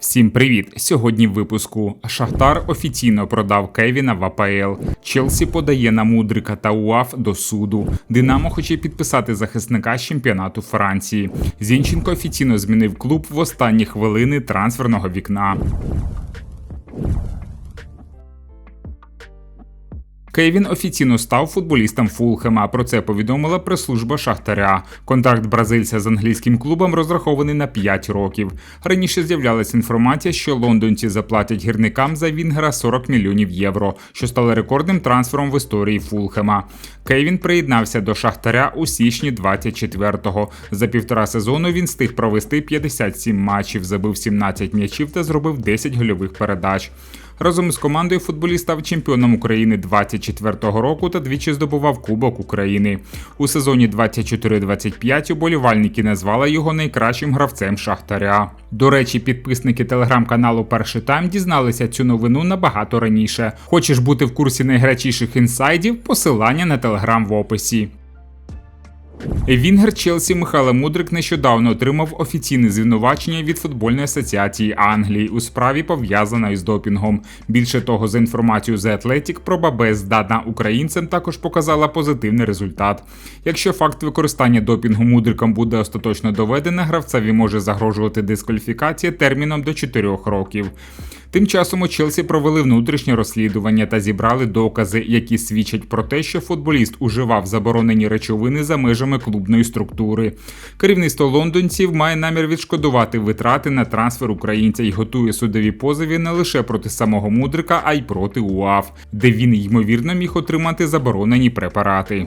Всім привіт! Сьогодні в випуску Шахтар офіційно продав Кевіна в АПЛ. Челсі подає на Мудрика та УАФ до суду. Динамо хоче підписати захисника чемпіонату Франції. Зінченко офіційно змінив клуб в останні хвилини трансферного вікна. Кевін офіційно став футболістом Фулхема. Про це повідомила прес-служба Шахтаря. Контракт бразильця з англійським клубом розрахований на 5 років. Раніше з'являлася інформація, що лондонці заплатять гірникам за Вінгера 40 мільйонів євро, що стало рекордним трансфером в історії Фулхема. Кевін приєднався до Шахтаря у січні 24-го. За півтора сезону він встиг провести 57 матчів, забив 17 м'ячів та зробив 10 гольових передач. Разом з командою футболіст став чемпіоном України 24-го року та двічі здобував Кубок України. У сезоні 24-25 уболівальники назвали його найкращим гравцем Шахтаря. До речі, підписники телеграм-каналу Перший тайм дізналися цю новину набагато раніше. Хочеш бути в курсі найгарячіших інсайдів? Посилання на телеграм в описі. Вінгер Челсі Михайло Мудрик нещодавно отримав офіційне звинувачення від футбольної асоціації Англії у справі пов'язаної з допінгом. Більше того, за інформацією The Athletic, проба Б здатна українцям також показала позитивний результат. Якщо факт використання допінгу мудриком буде остаточно доведене, гравцеві може загрожувати дискваліфікація терміном до 4 років. Тим часом у Челсі провели внутрішнє розслідування та зібрали докази, які свідчать про те, що футболіст уживав заборонені речовини за межами клубної структури. Керівництво лондонців має намір відшкодувати витрати на трансфер українця і готує судові позови не лише проти самого мудрика, а й проти УАФ, де він ймовірно міг отримати заборонені препарати.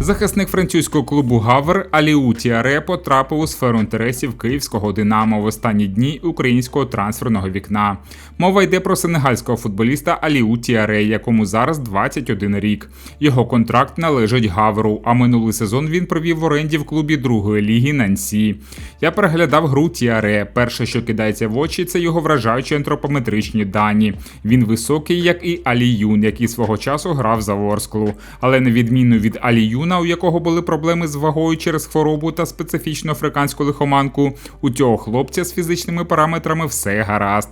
Захисник французького клубу Гавр Аліу Тіаре потрапив у сферу інтересів київського Динамо в останні дні українського трансферного вікна. Мова йде про сенегальського футболіста Аліу Тіаре, якому зараз 21 рік. Його контракт належить Гавру, а минулий сезон він провів в оренді в клубі другої ліги Нансі. Я переглядав гру Тіаре. Перше, що кидається в очі, це його вражаючі антропометричні дані. Він високий, як і Аліюн, який свого часу грав за Ворсклу. Але на відміну від Аліюна, у якого були проблеми з вагою через хворобу та специфічну африканську лихоманку, у цього хлопця з фізичними параметрами все гаразд.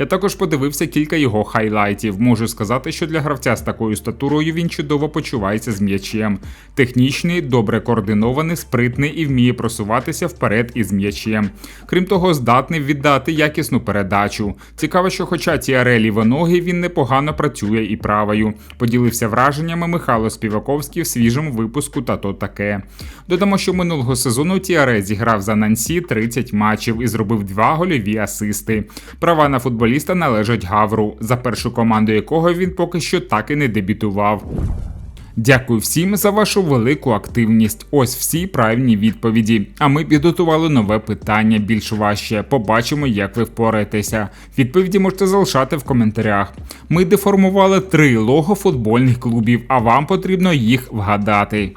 Я також подивився кілька його хайлайтів. Можу сказати, що для гравця з такою статурою він чудово почувається з м'ячем. Технічний, добре координований, спритний і вміє просуватися вперед із м'ячем. Крім того, здатний віддати якісну передачу. Цікаво, що, хоча ці арелі ноги, він непогано працює і правою. Поділився враженнями Михайло Співаковський в свіжому випуску та то таке. Додамо, що минулого сезону Тіаре зіграв за Нансі 30 матчів і зробив два гольові асисти. Права на футболі футболіста належать Гавру, за першу команду якого він поки що так і не дебютував. Дякую всім за вашу велику активність. Ось всі правильні відповіді. А ми підготували нове питання більш важче. Побачимо, як ви впораєтеся. Відповіді можете залишати в коментарях. Ми деформували три лого футбольних клубів, а вам потрібно їх вгадати.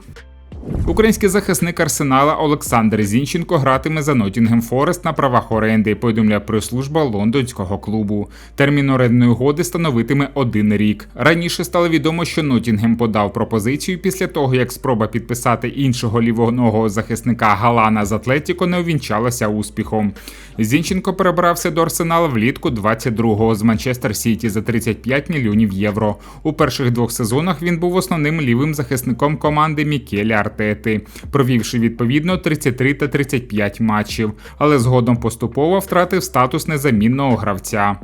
Український захисник Арсенала Олександр Зінченко гратиме за Нотінгем Форест на правах оренди. Повідомляє прес-служба лондонського клубу. Термін орендної угоди становитиме один рік. Раніше стало відомо, що Нотінгем подав пропозицію після того, як спроба підписати іншого лівоного захисника Галана з Атлетіко не увінчалася успіхом. Зінченко перебрався до Арсенала влітку 22-го з Манчестер Сіті за 35 мільйонів євро. У перших двох сезонах він був основним лівим захисником команди Мікелі Артети, провівши відповідно 33 та 35 матчів, але згодом поступово втратив статус незамінного гравця.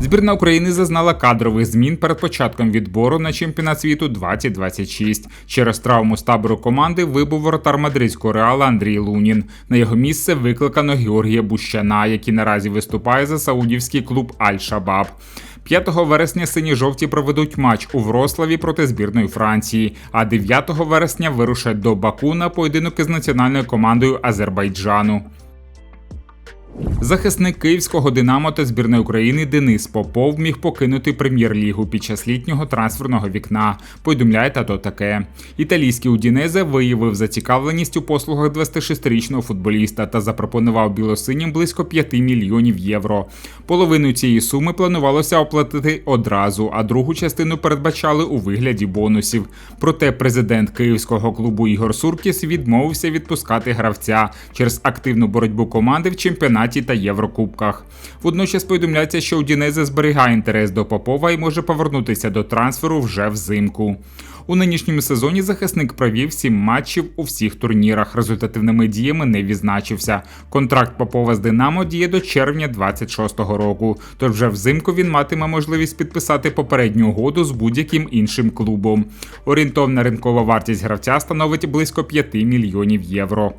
Збірна України зазнала кадрових змін перед початком відбору на чемпіонат світу 2026. Через травму з табору команди вибув воротар мадридського реала Андрій Лунін. На його місце викликано Георгія Бущана, який наразі виступає за саудівський клуб Аль-Шабаб. 5 вересня сині жовті проведуть матч у Врославі проти збірної Франції, а 9 вересня вирушать до Баку на поєдинок із національною командою Азербайджану. Захисник київського Динамо та збірної України Денис Попов міг покинути прем'єр-лігу під час літнього трансферного вікна. Повідомляє тато таке. Італійський Удінезе виявив зацікавленість у послугах 26-річного футболіста та запропонував білосинім близько 5 мільйонів євро. Половину цієї суми планувалося оплатити одразу, а другу частину передбачали у вигляді бонусів. Проте президент київського клубу Ігор Суркіс відмовився відпускати гравця через активну боротьбу команди в чемпіонаті та Єврокубках. Водночас повідомляється, що Удінезе зберігає інтерес до Попова і може повернутися до трансферу вже взимку. У нинішньому сезоні захисник провів сім матчів у всіх турнірах. Результативними діями не відзначився. Контракт Попова з Динамо діє до червня 26-го року. Тож вже взимку він матиме можливість підписати попередню угоду з будь-яким іншим клубом. Орієнтовна ринкова вартість гравця становить близько 5 мільйонів євро.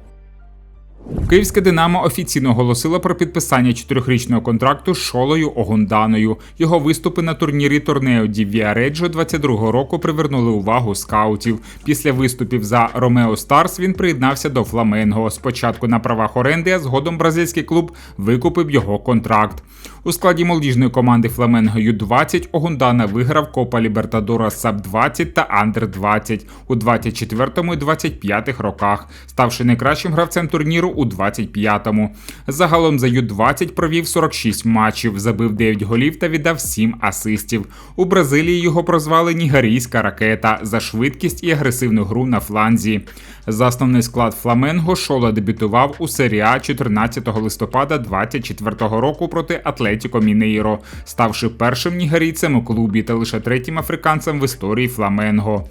Київське Динамо офіційно оголосило про підписання чотирьохрічного контракту з Шолою Огунданою. Його виступи на турнірі турнео Ді Віареджо 22-го року привернули увагу скаутів. Після виступів за Ромео Старс він приєднався до Фламенго. Спочатку на правах оренди, а згодом бразильський клуб викупив його контракт. У складі молодіжної команди Фламенго Ю-20 Огундана виграв Копа Лібертадора САП-20 та Андер-20 у 24 і 25 роках, ставши найкращим гравцем турніру у 25-му. Загалом за Ю-20 провів 46 матчів, забив 9 голів та віддав 7 асистів. У Бразилії його прозвали Нігарійська ракета за швидкість і агресивну гру на фланзі. За основний склад Фламенго Шола дебютував у серії А 14 листопада 24 року проти Атлетіко Мінейро, ставши першим нігерійцем у клубі та лише третім африканцем в історії Фламенго.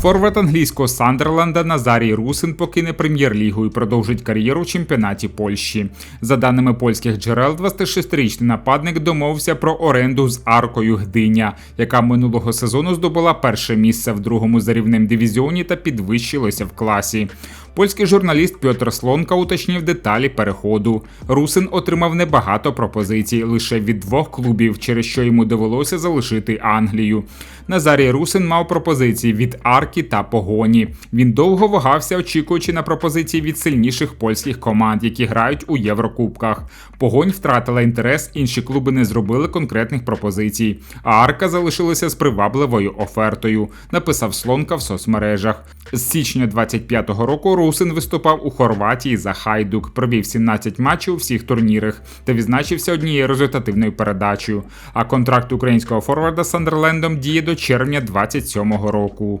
Форвард англійського Сандерленда Назарій Русин покине прем'єр-лігу і продовжить кар'єру в чемпіонаті Польщі. За даними польських джерел, 26-річний нападник домовився про оренду з аркою Гдиня, яка минулого сезону здобула перше місце в другому зарівнем дивізіоні та підвищилася в класі. Польський журналіст Пьотр Слонка уточнив деталі переходу. Русин отримав небагато пропозицій лише від двох клубів, через що йому довелося залишити Англію. Назарій Русин мав пропозиції від Аркі та Погоні. Він довго вагався, очікуючи на пропозиції від сильніших польських команд, які грають у Єврокубках. Погонь втратила інтерес, інші клуби не зробили конкретних пропозицій. А Арка залишилася з привабливою офертою. Написав Слонка в соцмережах. З січня 25-го року Русин виступав у Хорватії за Хайдук, провів 17 матчів у всіх турнірах та відзначився однією результативною передачею. А контракт українського форварда з Сандерлендом діє до червня 27-го року.